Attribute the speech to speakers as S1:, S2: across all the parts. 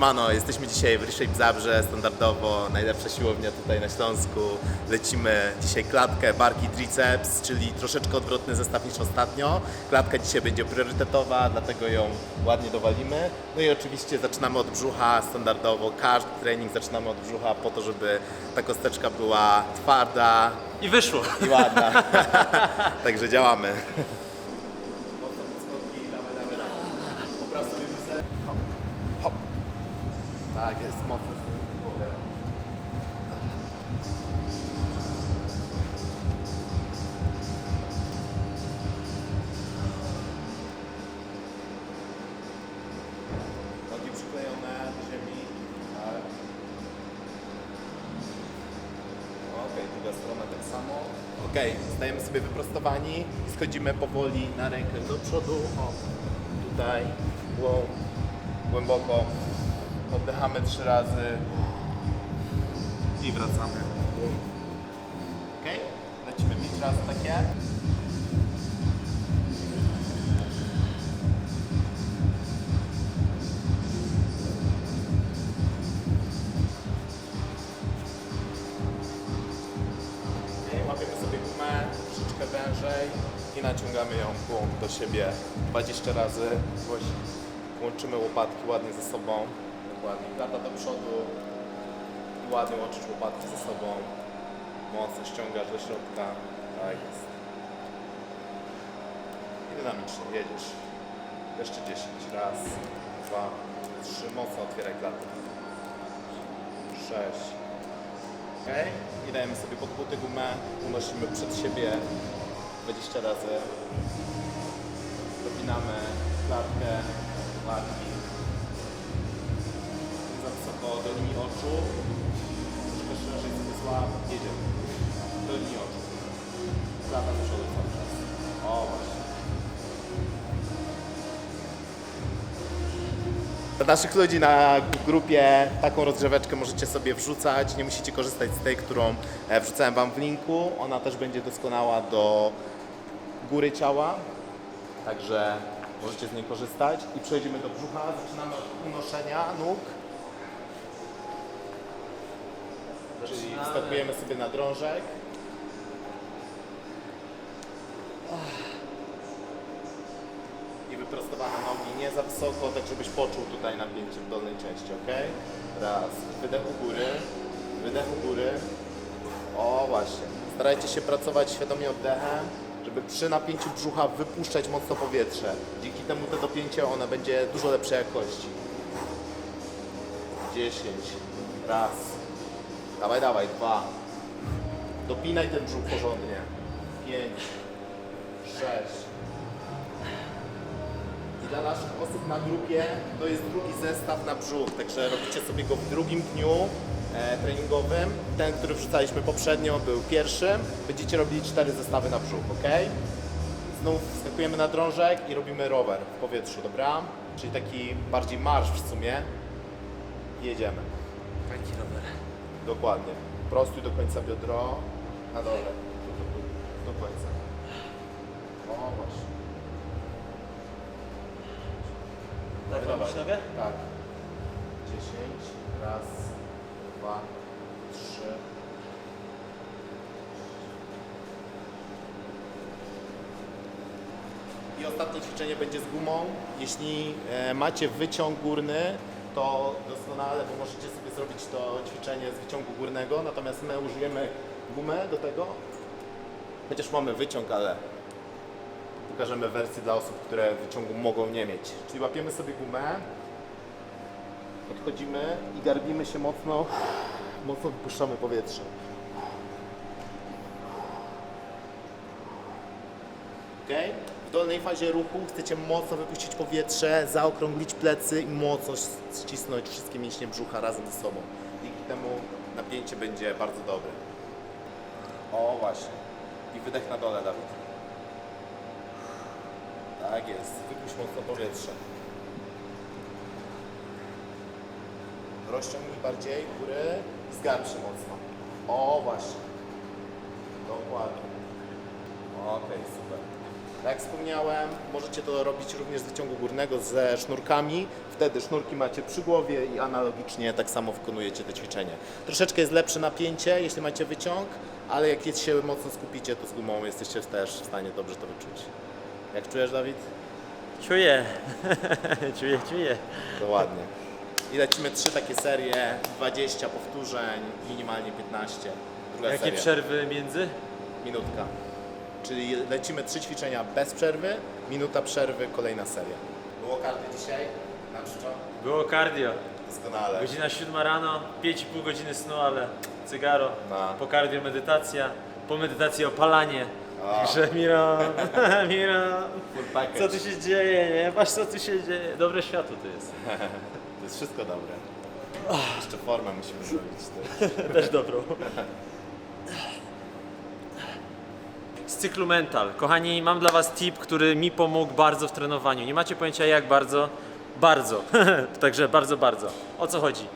S1: Siemano, jesteśmy dzisiaj w Reshape Zabrze, standardowo najlepsza siłownia tutaj na Śląsku. Lecimy dzisiaj klatkę, barki, triceps, czyli troszeczkę odwrotny zestaw niż ostatnio. Klatka dzisiaj będzie priorytetowa, dlatego ją ładnie dowalimy. No i oczywiście zaczynamy od brzucha standardowo. Każdy trening zaczynamy od brzucha po to, żeby ta kosteczka była twarda
S2: I wyszło.
S1: i ładna. Także działamy. Hop. Tak jest, mocno. Nogi przyklejone do ziemi. Tak. Okej, druga strona tak samo. Okej, stajemy sobie wyprostowani i schodzimy powoli na rękę do przodu. O, tutaj, głą, głęboko. Oddychamy trzy razy i wracamy. Okej, lecimy pięć razy takie. I naciągamy ją głąb do siebie 20 razy. Łączymy łopatki ładnie ze sobą. Dokładnie. Klata do przodu i ładnie łączysz łopatki ze sobą. Mocno ściągasz do środka. Tak jest. I dynamicznie jedziesz. Jeszcze 10. Raz, dwa, trzy. Mocno otwieraj klatę. Sześć. Ok? I dajemy sobie pod buty gumę, unosimy przed siebie 20 razy. Dopinamy klatkę, barki. Wysoko do linii oczu. Troszkę szerzej złap. Jedziemy. Do linii oczu. Klata do przodu cały czas. O właśnie. Dla naszych ludzi na grupie taką rozgrzeweczkę możecie sobie wrzucać. Nie musicie korzystać z tej, którą e, wrzucałem Wam w linku. Ona też będzie doskonała do góry ciała. Także możecie z niej korzystać. I przechodzimy do brzucha. Zaczynamy od unoszenia nóg. Czyli wskakujemy sobie na drążek. i wyprostowane nogi nie za wysoko, tak żebyś poczuł tutaj napięcie w dolnej części, ok? Raz, wydech u góry, wydech u góry. O właśnie, starajcie się pracować świadomie oddechem, żeby przy napięciu brzucha wypuszczać mocno powietrze. Dzięki temu to dopięcie ono będzie dużo lepszej jakości. 10, raz, dawaj, dawaj, dwa. Dopinaj ten brzuch porządnie. 5, 6, i dla naszych osób na grupie to jest drugi zestaw na brzuch, także robicie sobie go w drugim dniu e, treningowym. Ten, który wrzucaliśmy poprzednio był pierwszym. Będziecie robili cztery zestawy na brzuch, ok? Znów skakujemy na drążek i robimy rower w powietrzu, dobra? Czyli taki bardziej marsz w sumie. Jedziemy.
S2: Taki rower.
S1: Dokładnie. Prostuj do końca biodro. Na dole. Do końca. O właśnie.
S2: Tak robisz nogę?
S1: Tak. 10. Raz, dwa, trzy. I ostatnie ćwiczenie będzie z gumą. Jeśli e, macie wyciąg górny, to doskonale, bo możecie sobie zrobić to ćwiczenie z wyciągu górnego, natomiast my użyjemy gumę do tego. Chociaż mamy wyciąg, ale pokażemy wersję dla osób, które wyciągu mogą nie mieć. Czyli łapiemy sobie gumę, podchodzimy i garbimy się mocno, mocno wypuszczamy powietrze. Ok? W dolnej fazie ruchu chcecie mocno wypuścić powietrze, zaokrąglić plecy i mocno ścisnąć wszystkie mięśnie brzucha razem ze sobą. Dzięki temu napięcie będzie bardzo dobre. O właśnie. I wydech na dole, Dawid. Tak jest. Wypuść mocno powietrze. Rozciągnij bardziej góry i zgarb się mocno. O, właśnie. Dokładnie. Okej, super. Tak jak wspomniałem, możecie to robić również z wyciągu górnego ze sznurkami. Wtedy sznurki macie przy głowie i analogicznie tak samo wykonujecie to ćwiczenie. Troszeczkę jest lepsze napięcie, jeśli macie wyciąg, ale jak się mocno skupicie, to z gumą jesteście też w stanie dobrze to wyczuć. Jak czujesz, Dawid?
S2: Czuję. czuję, czuję.
S1: To ładnie. I lecimy trzy takie serie, 20 powtórzeń, minimalnie 15. Druga
S2: Jakie
S1: seria.
S2: przerwy między?
S1: Minutka. Czyli lecimy trzy ćwiczenia bez przerwy, minuta przerwy, kolejna seria. Było karty dzisiaj? Na czczo?
S2: Było cardio.
S1: Doskonale.
S2: Godzina 7 rano, 5,5 godziny snu, ale cygaro.
S1: No.
S2: Po cardio medytacja, po medytacji opalanie.
S1: A.
S2: Także Miro, Miro,
S1: Full package.
S2: co tu się dzieje, nie? Patrz co tu się dzieje. Dobre światło to jest.
S1: To jest wszystko dobre. Jeszcze formę musimy zrobić. też.
S2: Też dobrą. Z cyklu mental. Kochani, mam dla Was tip, który mi pomógł bardzo w trenowaniu. Nie macie pojęcia jak bardzo. Bardzo. Także bardzo, bardzo. O co chodzi?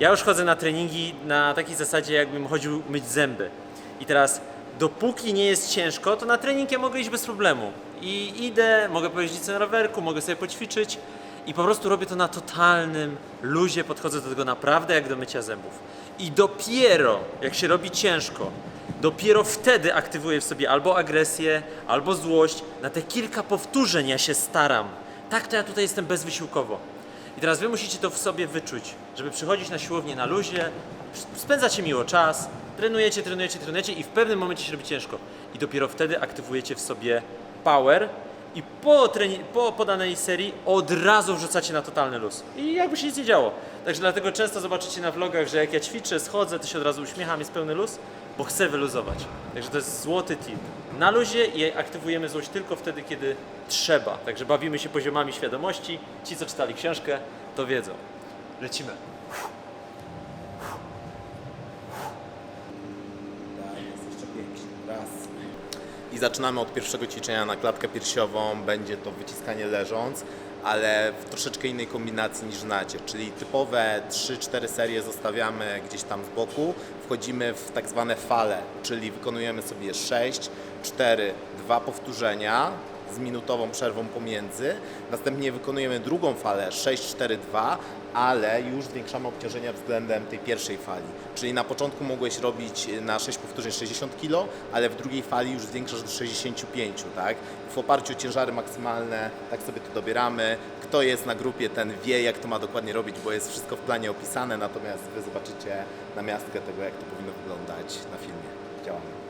S2: Ja już chodzę na treningi na takiej zasadzie, jakbym chodził myć zęby. I teraz, dopóki nie jest ciężko, to na trening ja mogę iść bez problemu. I idę, mogę pojeździć na rowerku, mogę sobie poćwiczyć. I po prostu robię to na totalnym luzie, podchodzę do tego naprawdę jak do mycia zębów. I dopiero, jak się robi ciężko, dopiero wtedy aktywuję w sobie albo agresję, albo złość. Na te kilka powtórzeń ja się staram. Tak to ja tutaj jestem bezwysiłkowo. I teraz wy musicie to w sobie wyczuć, żeby przychodzić na siłownię na luzie, spędzacie miło czas, trenujecie, trenujecie, trenujecie i w pewnym momencie się robi ciężko. I dopiero wtedy aktywujecie w sobie power i po, treni- po podanej serii od razu wrzucacie na totalny luz. I jakby się nic nie działo. Także dlatego często zobaczycie na vlogach, że jak ja ćwiczę, schodzę, to się od razu uśmiecham, jest pełny luz, bo chcę wyluzować. Także to jest złoty tip. Na luzie i aktywujemy złość tylko wtedy, kiedy trzeba. Także bawimy się poziomami świadomości. Ci, co czytali książkę, to wiedzą. Lecimy.
S1: Tak, jest jeszcze pięć. Raz. I zaczynamy od pierwszego ćwiczenia na klatkę piersiową. Będzie to wyciskanie leżąc, ale w troszeczkę innej kombinacji niż znacie. Czyli typowe 3-4 serie zostawiamy gdzieś tam z boku. Wchodzimy w tak zwane fale, czyli wykonujemy sobie 6, 4, 2 powtórzenia z minutową przerwą pomiędzy. Następnie wykonujemy drugą falę 6-4-2, ale już zwiększamy obciążenia względem tej pierwszej fali. Czyli na początku mogłeś robić na 6 powtórzeń 60 kg, ale w drugiej fali już zwiększasz do 65, tak? W oparciu o ciężary maksymalne, tak sobie to dobieramy. Kto jest na grupie, ten wie, jak to ma dokładnie robić, bo jest wszystko w planie opisane, natomiast Wy zobaczycie na miastkę tego, jak to powinno wyglądać na filmie. Działamy.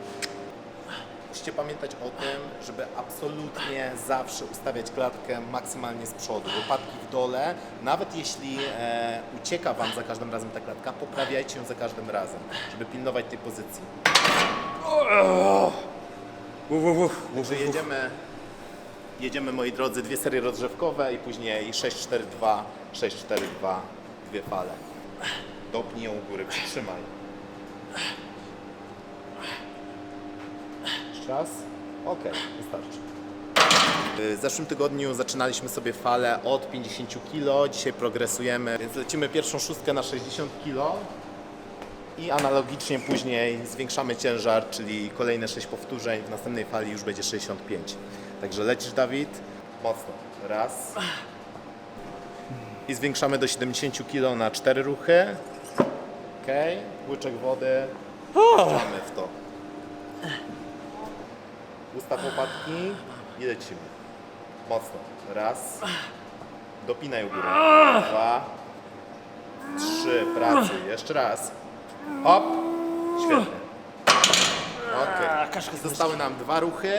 S1: Musicie pamiętać o tym, żeby absolutnie zawsze ustawiać klatkę maksymalnie z przodu. Wypadki w dole, nawet jeśli e, ucieka Wam za każdym razem ta klatka, poprawiajcie ją za każdym razem, żeby pilnować tej pozycji. Także jedziemy, jedziemy moi drodzy, dwie serie rozgrzewkowe i później 6-4-2, 6-4-2, dwie fale. Dopnij ją u góry, przytrzymaj. Jeszcze raz? Okej, wystarczy. W zeszłym tygodniu zaczynaliśmy sobie falę od 50 kg, dzisiaj progresujemy, więc lecimy pierwszą szóstkę na 60 kg i analogicznie później zwiększamy ciężar, czyli kolejne 6 powtórzeń, w następnej fali już będzie 65. Także lecisz Dawid, mocno, raz i zwiększamy do 70 kg na 4 ruchy. Ok, łyczek wody, wjeżdżamy w to. Ustaw łopatki i lecimy. Mocno. Raz. Dopinaj u góry. Dwa. Trzy. Pracuj. Jeszcze raz. Hop. Świetnie. Ok. Zostały nam dwa ruchy.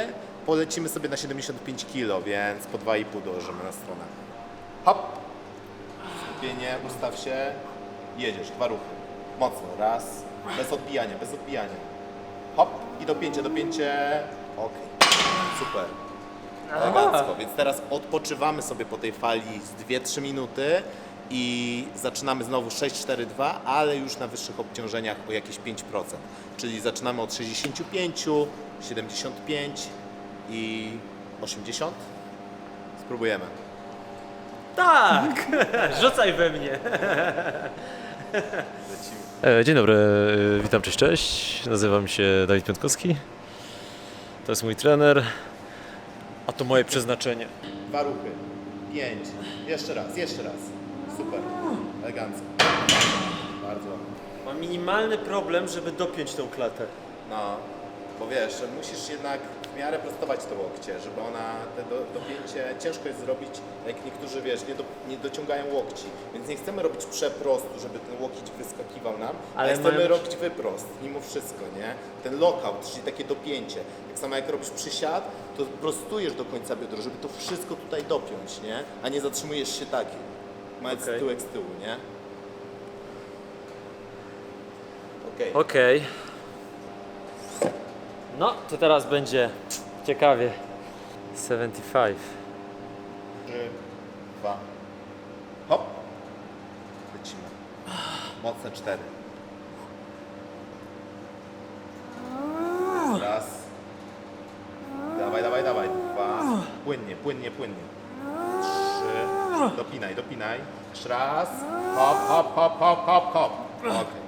S1: Polecimy sobie na 75 kg, więc po 2,5 dołożymy na stronę. Hop. Skupienie. Ustaw się. Jedziesz. Dwa ruchy. Mocno. Raz. Bez odbijania. Bez odbijania. Hop. I dopięcie, dopięcie. Ok. Super. Elegancko. Więc teraz odpoczywamy sobie po tej fali z 2-3 minuty i zaczynamy znowu 6-4-2, ale już na wyższych obciążeniach o jakieś 5%. Czyli zaczynamy od 65, 75 i 80. Spróbujemy.
S2: Tak! Rzucaj we mnie.
S3: E, Dzień dobry, e, witam, cześć, cześć. Nazywam się Dawid Piątkowski. To jest mój trener.
S2: A to moje przeznaczenie.
S1: Dwa ruchy. Pięć. Jeszcze raz, jeszcze raz. Super. Elegancko. Bardzo ładnie.
S2: Mam minimalny problem, żeby dopiąć tą klatę.
S1: No, bo wiesz, że musisz jednak w miarę prostować te łokcie, żeby ona, te do, dopięcie, ciężko jest zrobić, jak niektórzy, wiesz, nie, do, nie dociągają łokci, więc nie chcemy robić przeprostu, żeby ten łokieć wyskakiwał nam, ale,
S2: Ale
S1: chcemy robić wyprost, mimo wszystko, nie? Ten lockout, czyli takie dopięcie. Tak samo jak robisz przysiad, to prostujesz do końca biodra, żeby to wszystko tutaj dopiąć, nie? A nie zatrzymujesz się taki, mając
S2: Okej.
S1: tyłek z tyłu, nie? Okej.
S2: Okej. No, to teraz będzie ciekawie. 75.
S1: Trzy, dwa, hop. Lecimy. Mocne cztery. Raz. Dawaj, dawaj, dawaj. Dwa. Płynnie, płynnie, płynnie. Trzy. Dopinaj, dopinaj. Jeszcze raz. Hop, hop, hop, hop, hop, hop. Zrobione.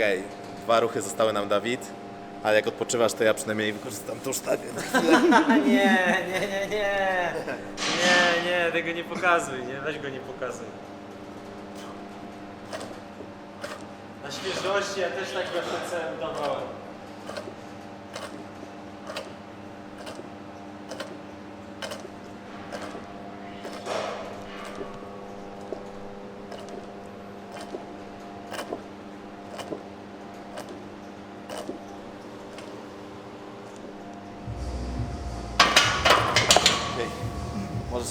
S1: Okej, dwa ruchy zostały nam, Dawid. Ale jak odpoczywasz, to ja przynajmniej wykorzystam tą sztagę.
S2: nie, nie, nie, nie. Nie, nie, tego nie pokazuj, nie, weź go nie pokazuj. Na świeżości ja też tak we FTC udawałem.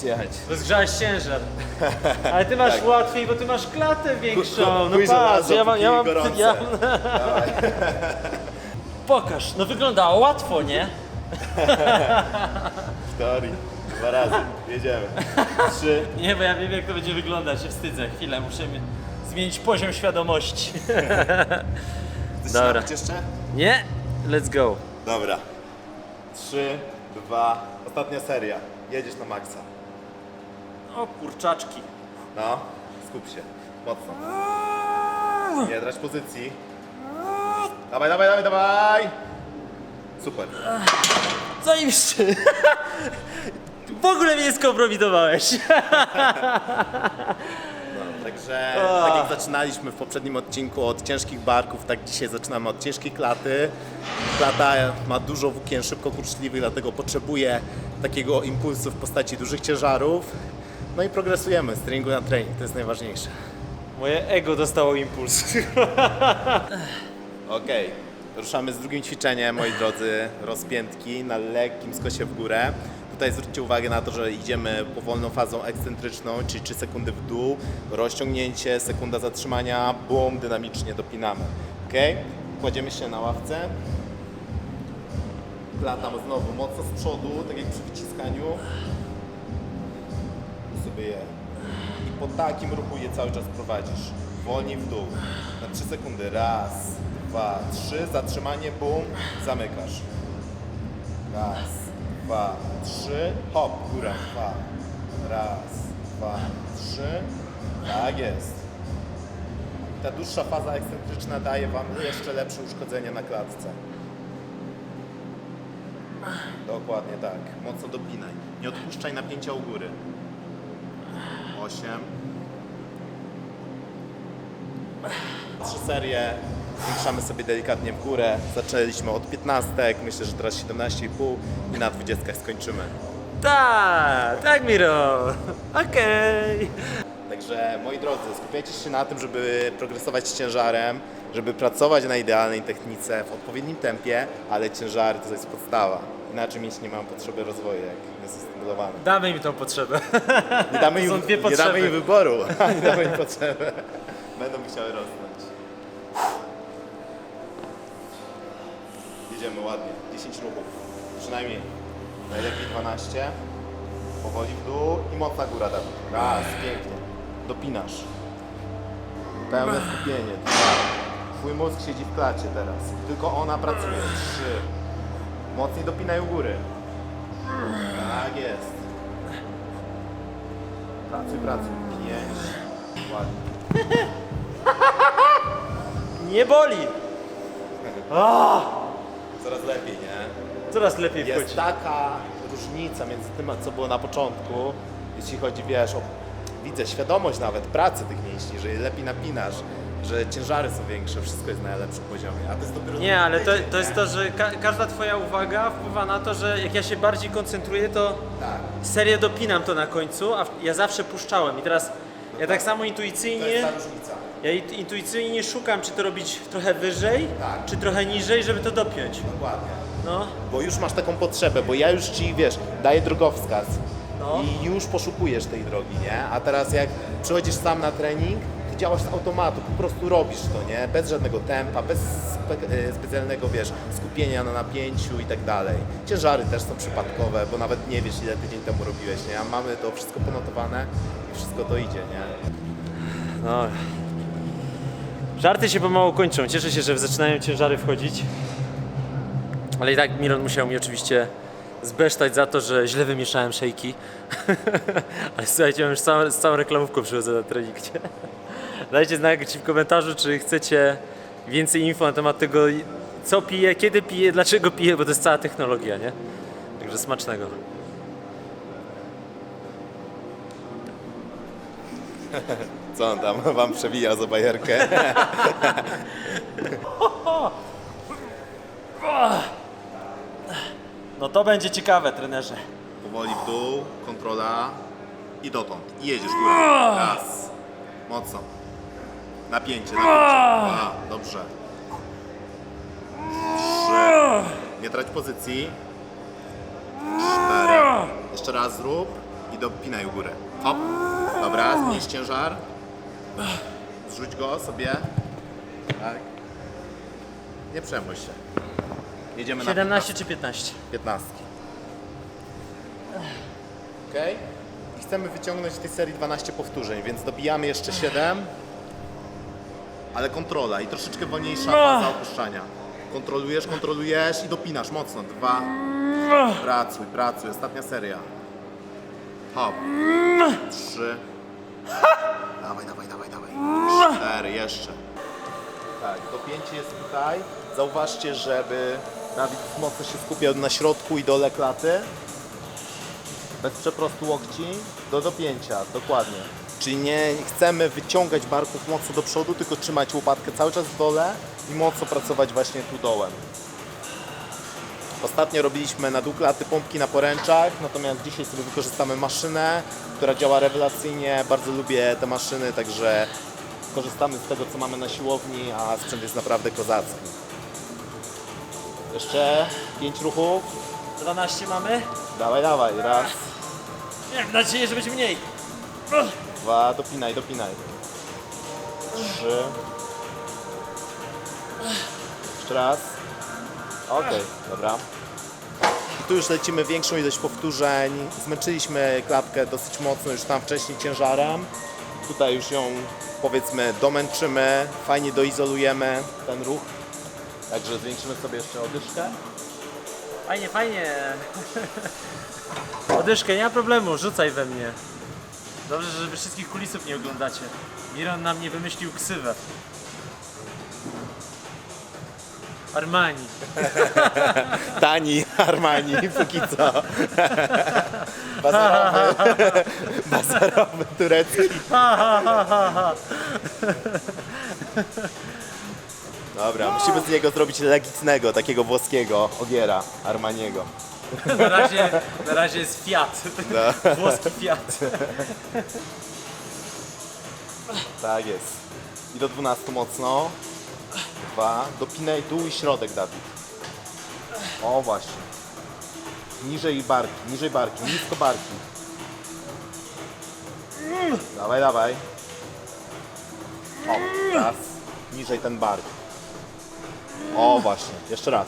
S1: Możesz jechać.
S2: Rozgrzałeś ciężar. Ale ty masz łatwiej, bo ty masz klatę większą. No patrz, ja mam, ja mam,
S1: póki
S2: ja
S1: gorące.
S2: Pokaż, no wyglądało łatwo, nie?
S1: W teorii. Dwa razy. Jedziemy. Trzy.
S2: Nie, bo ja wiem jak to będzie wyglądać, się wstydzę. Chwilę, muszę mi- zmienić poziom świadomości.
S1: Chcesz
S2: Dobra.
S1: się napić jeszcze?
S2: Nie? Let's go.
S1: Dobra. Trzy, dwa. Ostatnia seria. Jedziesz na maksa.
S2: O kurczaczki.
S1: No, skup się. Mocno. Nie drać pozycji. Dawaj, dawaj, dawaj, dawaj. Super.
S2: Zajebiście. W ogóle mnie nie skompromitowałeś.
S1: No, także tak jak zaczynaliśmy w poprzednim odcinku od ciężkich barków, tak dzisiaj zaczynamy od ciężkiej klaty. Klata ma dużo włókien szybko kurczliwych, dlatego potrzebuje takiego impulsu w postaci dużych ciężarów. No i progresujemy z treningu na trening, to jest najważniejsze.
S2: Moje ego dostało impuls.
S1: Okej, ruszamy z drugim ćwiczeniem, moi drodzy, rozpiętki na lekkim skosie w górę. Tutaj zwróćcie uwagę na to, że idziemy powolną fazą ekscentryczną, czyli 3 sekundy w dół, rozciągnięcie, sekunda zatrzymania, bum, dynamicznie dopinamy. Ok? Kładziemy się na ławce. Latam znowu mocno z przodu, tak jak przy wyciskaniu. I po takim ruchu je cały czas prowadzisz. Wolniej w dół. Na 3 sekundy. Raz, dwa, trzy. Zatrzymanie, bum. Zamykasz. Raz, dwa, trzy. Hop, góra. Dwa. Raz, dwa, trzy. Tak jest. Ta dłuższa faza ekscentryczna daje Wam jeszcze lepsze uszkodzenie na klatce. Dokładnie tak. Mocno dopinaj. Nie odpuszczaj napięcia u góry. 8. Trzy serie. Zwiększamy sobie delikatnie w górę. Zaczęliśmy od 15, myślę, że teraz 17,5 i na 20 skończymy.
S2: Tak, tak Miro. Okej.
S1: Także moi drodzy, skupiajcie się na tym, żeby progresować z ciężarem, żeby pracować na idealnej technice w odpowiednim tempie, ale ciężary to jest podstawa. Inaczej mieć nie mam potrzeby rozwoju, jak
S2: Damy mi tą potrzebę.
S1: Nie damy, im,
S2: są dwie
S1: nie
S2: potrzeby.
S1: damy im wyboru, nie damy im potrzeby. Będą chciały rosnąć. Jedziemy ładnie, 10 ruchów, przynajmniej. Najlepiej 12. Powoli w dół i mocna góra Dawid. Raz, pięknie. Dopinasz. Pełne skupienie. Dwa. Twój mózg siedzi w klacie teraz. Tylko ona pracuje. Trzy. Mocniej dopinaj u góry. Tak jest. Pracuj, pracuj. Pięć. Ładnie.
S2: Nie boli.
S1: Coraz lepiej, nie?
S2: Coraz lepiej
S1: Jest
S2: wchodzi.
S1: taka różnica między tym, a co było na początku, jeśli chodzi, wiesz, o, widzę świadomość nawet pracy tych mięśni, że lepiej napinasz, że ciężary są większe, wszystko jest na najlepszym poziomie, a to jest dopiero
S2: Nie, ale to, to jest to, że ka każda twoja uwaga wpływa na to, że jak ja się bardziej koncentruję, to
S1: Tak,
S2: serię dopinam to na końcu, a w- ja zawsze puszczałem i teraz ja tak samo
S1: to jest
S2: intuicyjnie,
S1: ta różnica.
S2: ja int- intuicyjnie szukam, czy to robić trochę wyżej,
S1: Tak.
S2: czy trochę niżej, żeby to dopiąć.
S1: Dokładnie.
S2: No,
S1: Bo już masz taką potrzebę, bo ja już ci, wiesz, daję drogowskaz
S2: No.
S1: i już poszukujesz tej drogi, nie? A teraz jak przychodzisz sam na trening, działasz z automatu, po prostu robisz to, nie? Bez żadnego tempa, bez spe- e, specjalnego, wiesz, skupienia na napięciu i tak dalej. Ciężary też są przypadkowe, bo nawet nie wiesz, ile tydzień temu robiłeś, nie? A mamy to wszystko ponotowane i wszystko to idzie, nie?
S2: no. Żarty się pomału kończą. Cieszę się, że zaczynają ciężary wchodzić. Ale i tak Miron musiał mi oczywiście zbesztać za to, że źle wymieszałem szejki. Ale słuchajcie, mam już całą, z całą reklamówką przychodzę na trening. Dajcie znać w komentarzu, czy chcecie więcej info na temat tego, co piję, kiedy piję, dlaczego piję, bo to jest cała technologia, nie? Także smacznego.
S1: Co on tam wam przewija za bajerkę?
S2: No to będzie ciekawe, trenerze.
S1: Powoli w dół, kontrola i dotąd. I jedziesz górę. Raz. Mocno. Napięcie, napięcie. Dobrze. Trzy. Nie trać pozycji. Cztery. Jeszcze raz zrób i dopinaj u górę. Hop. Dobra, zmniejsz ciężar. Zrzuć go sobie. Tak. Nie przejmuj się. Jedziemy na
S2: 17 czy 15?
S1: 15. Ok? I chcemy wyciągnąć w tej serii 12 powtórzeń, więc dobijamy jeszcze 7. Ale kontrola i troszeczkę wolniejsza faza opuszczania. Kontrolujesz, kontrolujesz i dopinasz mocno. Dwa. Pracuj, pracuj. Ostatnia seria. Hop. Trzy. Dawaj, dawaj, dawaj, dawaj. Cztery, jeszcze. Tak, dopięcie jest tutaj. Zauważcie, żeby Dawid mocno się skupiał na środku i dole klaty. Bez przeprostu łokci do dopięcia, dokładnie. Czyli nie chcemy wyciągać barków mocno do przodu, tylko trzymać łopatkę cały czas w dole i mocno pracować właśnie tu dołem. Ostatnio robiliśmy na dół klaty pompki na poręczach, natomiast dzisiaj sobie wykorzystamy maszynę, która działa rewelacyjnie. Bardzo lubię te maszyny, także korzystamy z tego, co mamy na siłowni, a sprzęt jest naprawdę kozacki. Jeszcze 5 ruchów.
S2: 12 mamy?
S1: Dawaj, dawaj. Raz,
S2: Mam nadzieję, że będzie mniej.
S1: Dwa, dopinaj, dopinaj. Trzy. Jeszcze raz. Okej, dobra. I tu już lecimy większą ilość powtórzeń. Zmęczyliśmy klatkę dosyć mocno już tam wcześniej ciężarem. Tutaj już ją powiedzmy domęczymy, fajnie doizolujemy ten ruch. Także zwiększymy sobie jeszcze odyszkę.
S2: Fajnie, fajnie. Odyszkę, nie ma problemu, rzucaj we mnie. Dobrze, że wy wszystkich kulisów nie oglądacie. Miron na mnie wymyślił ksywę. Armani.
S1: Tani Armani, póki co. Bazarowy, bazarowy turecki. Dobra, musimy z niego zrobić legitnego, takiego włoskiego ogiera Armaniego.
S2: Na razie, na razie jest Fiat.
S1: No,
S2: Włoski Fiat.
S1: tak jest. I do 12 mocno. Dwa. Dopinaj dół i środek, Dawid. O, właśnie. Niżej barki, niżej barki, nisko barki. Dawaj, dawaj. O, raz. Niżej ten bark. O, właśnie. Jeszcze raz.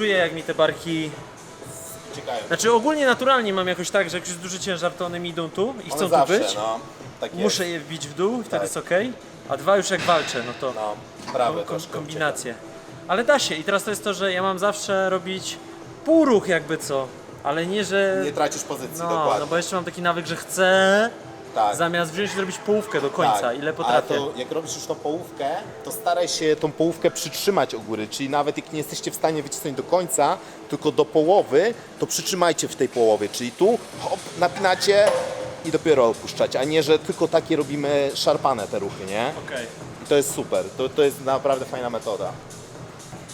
S2: Czuję jak mi te barki...
S1: Ciekawe.
S2: Znaczy ogólnie naturalnie mam jakoś tak, że jak już jest duży ciężar, to one mi idą tu i chcą
S1: One
S2: tu
S1: zawsze,
S2: być.
S1: No, tak jest.
S2: Muszę je wbić w dół, wtedy
S1: Tak.
S2: jest ok. A dwa już jak walczę, no to
S1: No, prawe
S2: kom-
S1: troszkę
S2: kombinacje. Ale da się i teraz to jest to, że ja mam zawsze robić półruch jakby co, ale nie, że...
S1: Nie tracisz pozycji,
S2: No,
S1: dokładnie.
S2: no bo jeszcze mam taki nawyk, że chcę
S1: Tak.
S2: zamiast wziąć i zrobić połówkę do końca,
S1: Tak,
S2: ile
S1: Ale
S2: potrafię.
S1: to jak robisz już tą połówkę, to staraj się tą połówkę przytrzymać u góry, czyli nawet jak nie jesteście w stanie wycisnąć do końca, tylko do połowy, to przytrzymajcie w tej połowie, czyli tu hop, napinacie i dopiero opuszczacie, a nie, że tylko takie robimy szarpane te ruchy, nie?
S2: Okej.
S1: I to jest super, to, to jest naprawdę fajna metoda.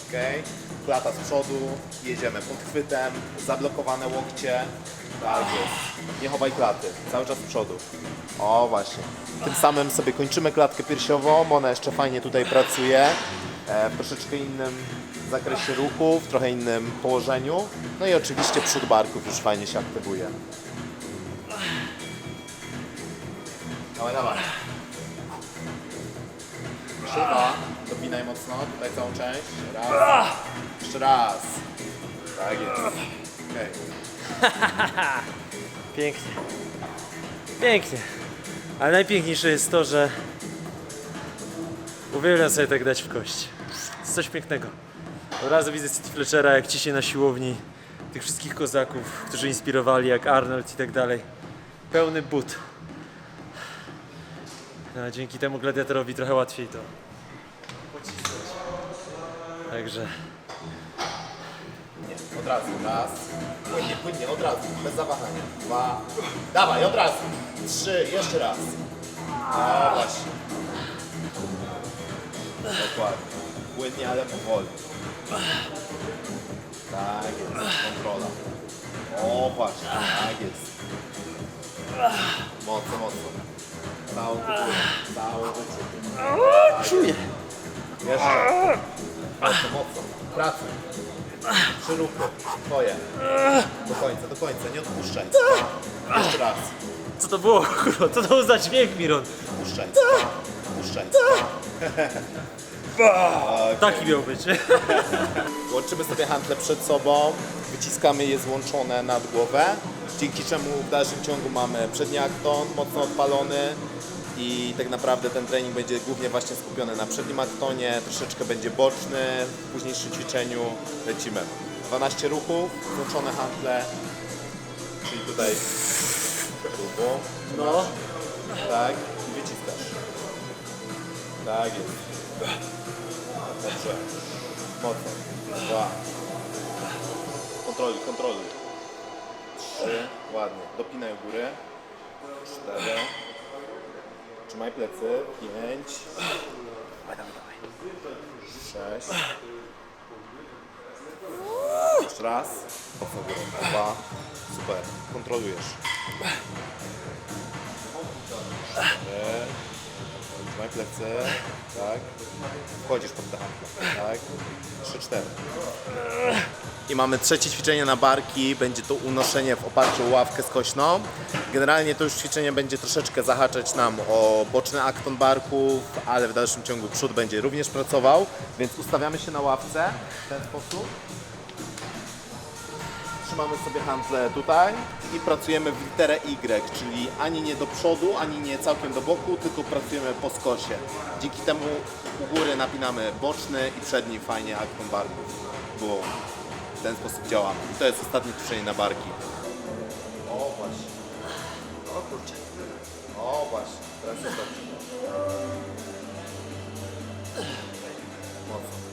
S1: Okej, klata z przodu, jedziemy pod chwytem, zablokowane łokcie, tak jest. Nie chowaj klaty, cały czas z przodu. O właśnie. Tym samym sobie kończymy klatkę piersiową, ona jeszcze fajnie tutaj pracuje, e, w troszeczkę innym zakresie ruchów, w trochę innym położeniu. No i oczywiście przód barków już fajnie się aktywuje. Dawaj, dawaj. Szyba, dopinaj mocno, tutaj całą część. Raz. Jeszcze raz. Tak jest. Okej.
S2: Pięknie. Pięknie. Ale najpiękniejsze jest to, że uwielbiam sobie tak dać w kość. Jest coś pięknego. Od razu widzę City Fletchera, jak ciśnie na siłowni tych wszystkich kozaków, którzy inspirowali, jak Arnold i tak dalej. Pełny but. No, dzięki temu gladiatorowi trochę łatwiej to pocisnąć. Także
S1: Nie, od razu. Raz. Płynnie, płynnie, od razu. Bez zawahania. Dwa. Dawaj, od razu. Trzy, jeszcze raz. No właśnie. Dokładnie. Płynnie, ale powoli. Tak jest. Kontrola. O właśnie, tak jest. Mocno, mocno. Całą górę, całą
S2: czuję.
S1: Jeszcze. Mocno, mocno. Pracuj. Trzy ruchy. Twoje. Do końca, do końca. Nie odpuszczaj. Jeszcze raz.
S2: Co to było? Kurwa, co to był za dźwięk, Miron?
S1: Puszczaj. Puszczaj.
S2: Taki miał być.
S1: Łączymy sobie hantle przed sobą, wyciskamy je złączone nad głowę, dzięki czemu w dalszym ciągu mamy przedni akton mocno odpalony i tak naprawdę ten trening będzie głównie właśnie skupiony na przednim aktonie, troszeczkę będzie boczny, w późniejszym ćwiczeniu lecimy. 12 ruchów, złączone hantle, czyli tutaj grubo,
S2: No.
S1: tak, i wyciskasz. Tak jest. Dobrze. Mocno. Dwa. Kontroluj, kontroluj. Trzy. Ładnie. Dopinaj u góry. Cztery. Trzymaj plecy. Pięć. Dawaj, dawaj, dawaj. Sześć. Jeszcze raz. Dwa. Super. Kontrolujesz. Trzy. Trzymaj plecy. Tak. Wchodzisz pod te. Tak. Trzy, cztery. I mamy trzecie ćwiczenie na barki. Będzie to unoszenie w oparciu o ławkę skośną. Generalnie to już ćwiczenie będzie troszeczkę zahaczać nam o boczny akton barków, ale w dalszym ciągu przód będzie również pracował. Więc ustawiamy się na ławce w ten sposób. Trzymamy sobie handle tutaj i pracujemy w literę Y, czyli ani nie do przodu, ani nie całkiem do boku, tylko pracujemy po skosie. Dzięki temu u góry napinamy boczny i przedni fajnie akton barków, bo w ten sposób działamy. I to jest ostatnie ćwiczenie na barki. O właśnie. O kurczę. O właśnie, teraz jest dobrze. Mocno.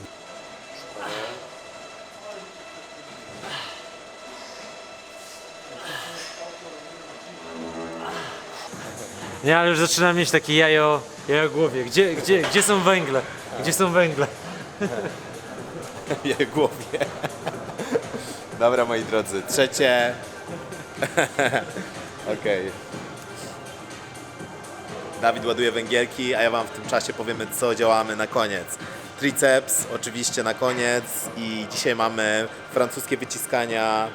S2: Nie, ale już zaczynam mieć takie jajo, jajo w głowie. Gdzie, gdzie, gdzie są węgle? Gdzie są węgle?
S1: w jej głowie. Dobra, moi drodzy, trzecie. Okej. Dawid ładuje węgielki, a ja wam w tym czasie powiemy, co działamy na koniec. Triceps oczywiście na koniec i dzisiaj mamy francuskie wyciskania.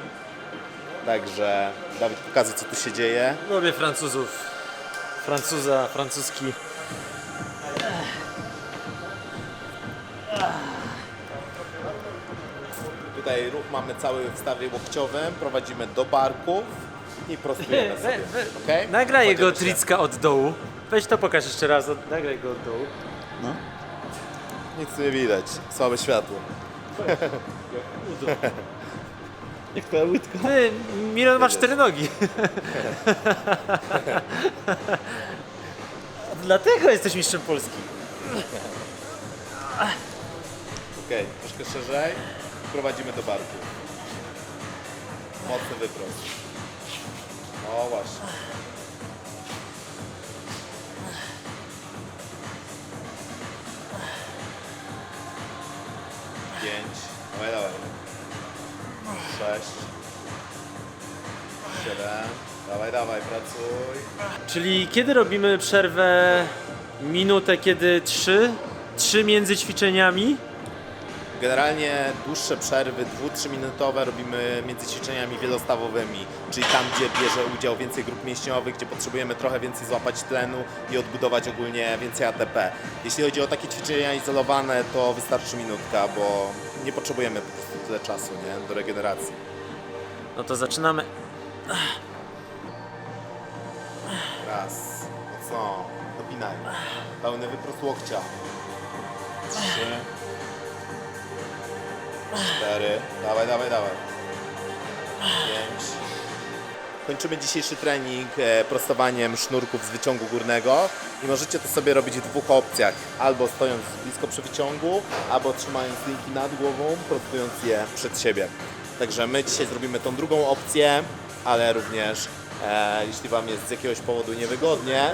S1: Także Dawid pokaże, co tu się dzieje.
S2: Lubię Francuzów. Francuza, francuski.
S1: Tutaj ruch mamy cały w stawie łokciowym, prowadzimy do barków i prostujemy sobie.
S2: we-
S1: Okay?
S2: Nagraj jego tricka od dołu. Weź to pokaż jeszcze raz, od- nagraj go od dołu.
S1: Nic tu nie widać, słabe światło. Jak twoja łydka.
S2: Ty, Milan ma cztery nogi. Dlatego jesteś mistrzem Polski.
S1: Okej, troszkę szerzej. Prowadzimy do barku. Mocny wyprost. O właśnie. Pięć. Dawaj, dawaj. Sześć. Siedem. Dawaj, dawaj, pracuj.
S2: Czyli kiedy robimy przerwę? Minutę, kiedy trzy? Trzy między ćwiczeniami?
S1: Generalnie dłuższe przerwy, 2-3 minutowe robimy między ćwiczeniami wielostawowymi, czyli tam, gdzie bierze udział więcej grup mięśniowych, gdzie potrzebujemy trochę więcej złapać tlenu i odbudować ogólnie więcej ATP. Jeśli chodzi o takie ćwiczenia izolowane, to wystarczy minutka, bo nie potrzebujemy po prostu tyle czasu nie? do regeneracji.
S2: No to zaczynamy.
S1: Raz, mocno, dopinaj. Pełny wyprost łokcia. Trzy. Cztery. Dawaj, dawaj, dawaj. Pięć. Kończymy dzisiejszy trening e, prostowaniem sznurków z wyciągu górnego i możecie to sobie robić w dwóch opcjach. Albo stojąc blisko przy wyciągu, albo trzymając linki nad głową, prostując je przed siebie. Także my dzisiaj zrobimy tą drugą opcję, ale również e, jeśli Wam jest z jakiegoś powodu niewygodnie,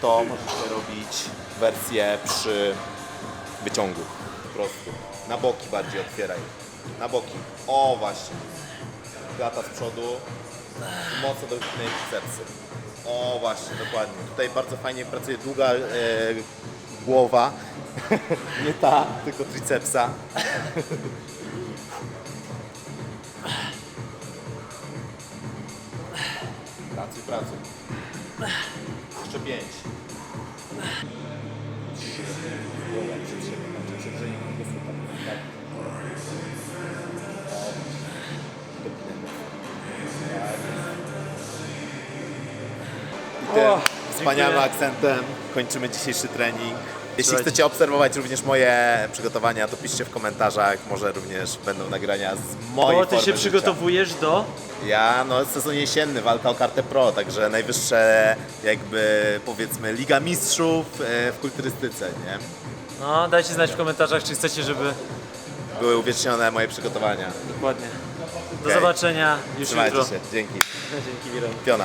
S1: to możecie robić wersję przy wyciągu. Po prostu. Na boki bardziej otwieraj. Na boki. O właśnie. Gata z przodu. Mocno dotknij bicepsy. O właśnie, dokładnie. Tutaj bardzo fajnie pracuje długa e, głowa. Nie ta, tylko tricepsa. Pracuj, pracuj. Jeszcze pięć. Tym
S2: O,
S1: wspaniałym
S2: dziękuję.
S1: akcentem kończymy dzisiejszy trening. Jeśli
S2: Słuchajcie.
S1: chcecie obserwować również moje przygotowania, to piszcie w komentarzach. Może również będą nagrania z mojej
S2: Bo ty
S1: formy
S2: się
S1: życia.
S2: przygotowujesz do.
S1: Ja, no sezon jesienny, walka o kartę pro, także najwyższe jakby powiedzmy Liga Mistrzów e, w kulturystyce, nie?
S2: No, dajcie znać w komentarzach, czy chcecie, żeby.
S1: Były uwiecznione moje przygotowania.
S2: Dokładnie. Do
S1: Okej.
S2: zobaczenia już
S1: Trzymajcie
S2: jutro.
S1: się, dzięki.
S2: Dzięki, Milan.
S1: Piona.